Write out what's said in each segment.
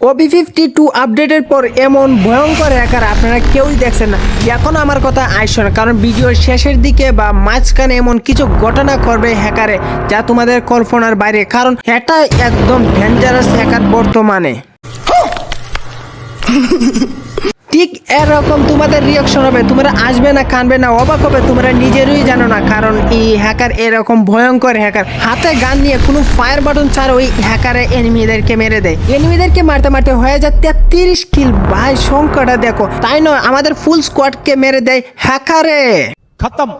Obi fifty two আপডেটের পর এমন ভয়ঙ্কর হ্যাকার আপনারা কেউই দেখছেন না। এখন আমার কথা আইসো না, কারণ ভিডিওর শেষের দিকে বা মাঝখানে এমন কিছু ঘটনা করবে হ্যাকারে যা তোমাদের কল্পনার বাইরে, কারণ এটা একদম ডেঞ্জারাস হ্যাকার বর্তমানে। ঠিক এরকম তোমাদের রিয়াকশন হবে, তোমরা আসবে না, কানবে না, অবাক হবে, তোমরা নিজেরই জানো না, কারণ এই হ্যাকার এরকম ভয়ঙ্কর হ্যাকার হাতে গান নিয়ে কোনো ফায়ার বাটন ছাড়া ওই হ্যাকারে এনিমিদেরকে মেরে দেয়। এনিমিদেরকে মারতে মারতে হয়ে যায় তেত্রিশ কিল ভাই, সংখ্যাটা দেখো, তাই নয়, আমাদের ফুল স্কোয়াডকে মেরে দেয় হ্যাকারে খতম।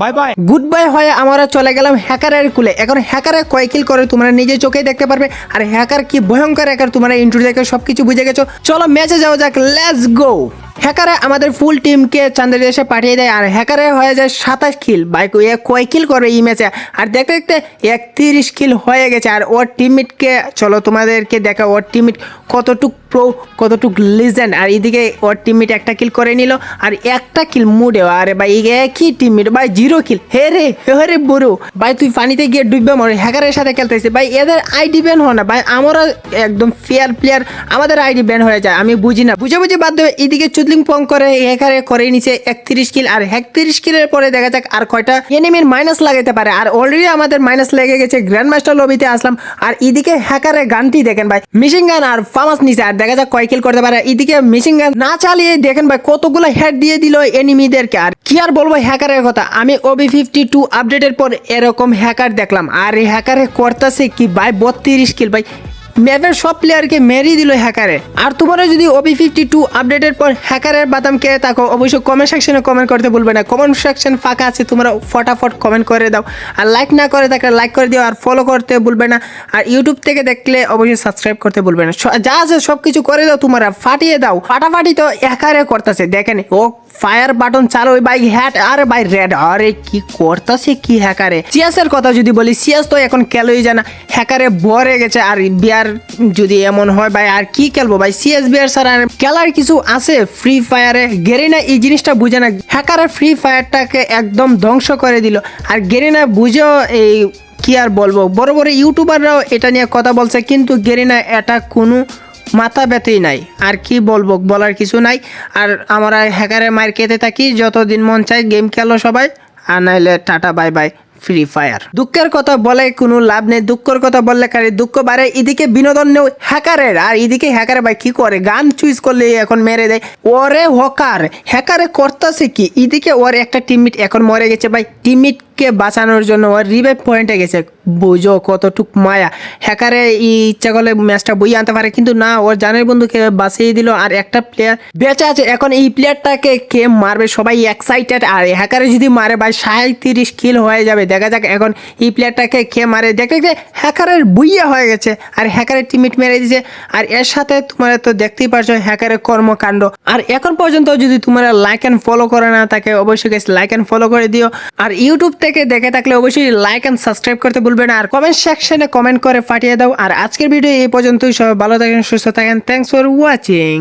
বাই বাই গুড বাই হয়ে আমরা চলে গেলাম হ্যাকারের কুলে। এখন হ্যাকারে কয় কিল করে তোমরা নিজে চোখেই দেখতে পারবে। আর হ্যাকার কি ভয়ঙ্কর হ্যাকার, তোমরা ইন্টু দেখে সবকিছু বুঝে গেছো। চলো ম্যাচে যাওয়া যাক লেটস গো হ্যাকারে আমাদের ফুল টিমকে চান্দের দেশে পাঠিয়ে দেয়, আর হ্যাকারে হয়ে যায় সাতাশ কিল বাইক এ কয় কিল করবে এই ম্যাচে আর দেখতে দেখতে একত্রিশ কিল হয়ে গেছে, আর ওর টিমমেটকে চলো তোমাদেরকে দেখা ওর টিমিট কতটুকু প্রো কতটুক লিজেন্ড আর এদিকে ওর টিমমেট একটা কিল করে নিল, আর একটা কিল মুডে আরে ভাই একই টিমমেট ভাই জিরো কিল হে রে হে রে বুড়ো। ভাই, তুই পানিতে গিয়ে ডুববে মরে হ্যাকারের সাথে খেলতেছে ভাই, এদের আইডি ব্যান হয় না। ভাই, আমরা একদম ফেয়ার প্লেয়ার আমাদের আইডি ব্যান হয়ে যায়। আমি বুঝি না। বুঝে বুঝে বাধ্য এদিকে চুদলিং পং করে হ্যাকারে করে নিচে একত্রিশ কিল আর একত্রিশ কিলের পরে দেখা যাক আর কয়টা এনিমির মাইনাস লাগাতে পারে। আর অলরেডি আমাদের মাইনাস লেগে গেছে গ্র্যান্ড মাস্টার লবিতে আসলাম। আর এদিকে হ্যাকারের গানটি দেখেন ভাই। মিশিং গান আর ফামাস নিচে আর দেখা যাক কয় কিল করতে পারে। এদিকে মেশিন গান না চালিয়ে দেখেন ভাই, কতগুলো হেড দিয়ে দিল এনিমিদেরকে আর কি আর বলব হ্যাকারের কথা? আমি ওবি ফিফটি টু আপডেটের পর এরকম হ্যাকার দেখলাম। আর এই হ্যাকারে করতেছে কি ভাই, বত্রিশ কিল ভাই ম্যাপের সব প্লেয়ারকে মেরিয়ে দিল হ্যাকারে আর তোমরা যদি ওবি ফিফটি টু আপডেটের পর হ্যাকারের বাদাম কে থাকো, অবশ্যই কমেন্ট সেকশনে কমেন্ট করতে ভুলবে না। কমেন্ট সেকশন ফাঁকা আছে, তোমরা ফটাফট কমেন্ট করে দাও। আর লাইক না করে থাকলে লাইক করে দিও, আর ফলো করতে ভুলবে না। আর ইউটিউব থেকে দেখলে অবশ্যই সাবস্ক্রাইব করতে ভুলবে না। যা আছে সব কিছু করে দাও, তোমরা ফাটিয়ে দাও। ফাটাফাটি তো হ্যাকারে করতেছে, দেখেন, ও ফায়ার বাটন চালো ওই বাইক হ্যাট আরে ভাই রেড। আরে কি করতেছে কি হ্যাকারে? সিয়াসের কথা যদি বলি, সিয়াস তো এখন খেলোই জানা। হ্যাকারে ভরে গেছে, আর বিয়ার যদি এমন হয় ভাই, আর কি খেলব ভাই? সিএস বিয়ার আর খেলার কিছু আছে ফ্রি ফায়ারে। গেরিনা এই জিনিসটা বুঝে না। হ্যাকারে ফ্রি ফায়ারটাকে একদম ধ্বংস করে দিল। আর গেরিনা বুঝেও এই কি আর বলব? বড় বড় ইউটিউবাররাও এটা নিয়ে কথা বলছে, কিন্তু গেরিনা এটা কোনো মাথা ব্যথাই নাই। আর কি বলব, বলার কিছু নাই। আর আমরা হ্যাকারে মার খেতে থাকি, যতদিন মন চায় গেম খেলো সবাই। আর নাইলে tata bye bye free fire দুঃখের কথা বলে কোনো লাভ নেই, দুঃখের কথা বললে কারি দুঃখ বাড়ে। এদিকে বিনোদন নেও হ্যাকারের আর এদিকে হ্যাকারে ভাই কি করে? গান চুইস করলে এখন মেরে দেয়। ওরে হকার হ্যাকারে করতেছে কি? এদিকে ওর একটা টিমমিট এখন মরে গেছে ভাই। টিমমিটকে বাঁচানোর জন্য ওর রিভাইভ পয়েন্টে গেছে। বুঝো কতটুক মায়া। হ্যাকারে ইচ্ছা করলে ম্যাচটা বই আনতে পারে, কিন্তু না, ওর জানের বন্ধুকে বাঁচিয়ে দিল, আর একটা প্লেয়ার বেঁচে আছে। এখন এই প্লেয়ারটাকে কে মারবে? সবাই এক্সাইটেড আর হ্যাকারে যদি মারে ভাই সাঁত্রিশ কিল হয়ে যাবে। দেখা যাক এখন এই প্লেয়ারটাকে কে মারে। দেখতে দেখতে হ্যাকারের বুইয়া হয়ে গেছে, আর হ্যাকারের টিমিট মেরে দিয়েছে। আর এর সাথে তোমরা তো দেখতেই পারছ হ্যাকারের কর্মকাণ্ড। আর এখন পর্যন্ত যদি তোমরা লাইক অ্যান্ড ফলো করে না, তাকে অবশ্যই লাইক অ্যান্ড ফলো করে দিও। আর ইউটিউব থেকে দেখে থাকলে অবশ্যই লাইক অ্যান্ড সাবস্ক্রাইব করতে ভুলবেন আর কমেন্ট সেকশনে কমেন্ট করে পাঠিয়ে দাও। আর আজকের ভিডিও এই পর্যন্তই। সবাই ভালো থাকেন, সুস্থ থাকেন। Thanks for watching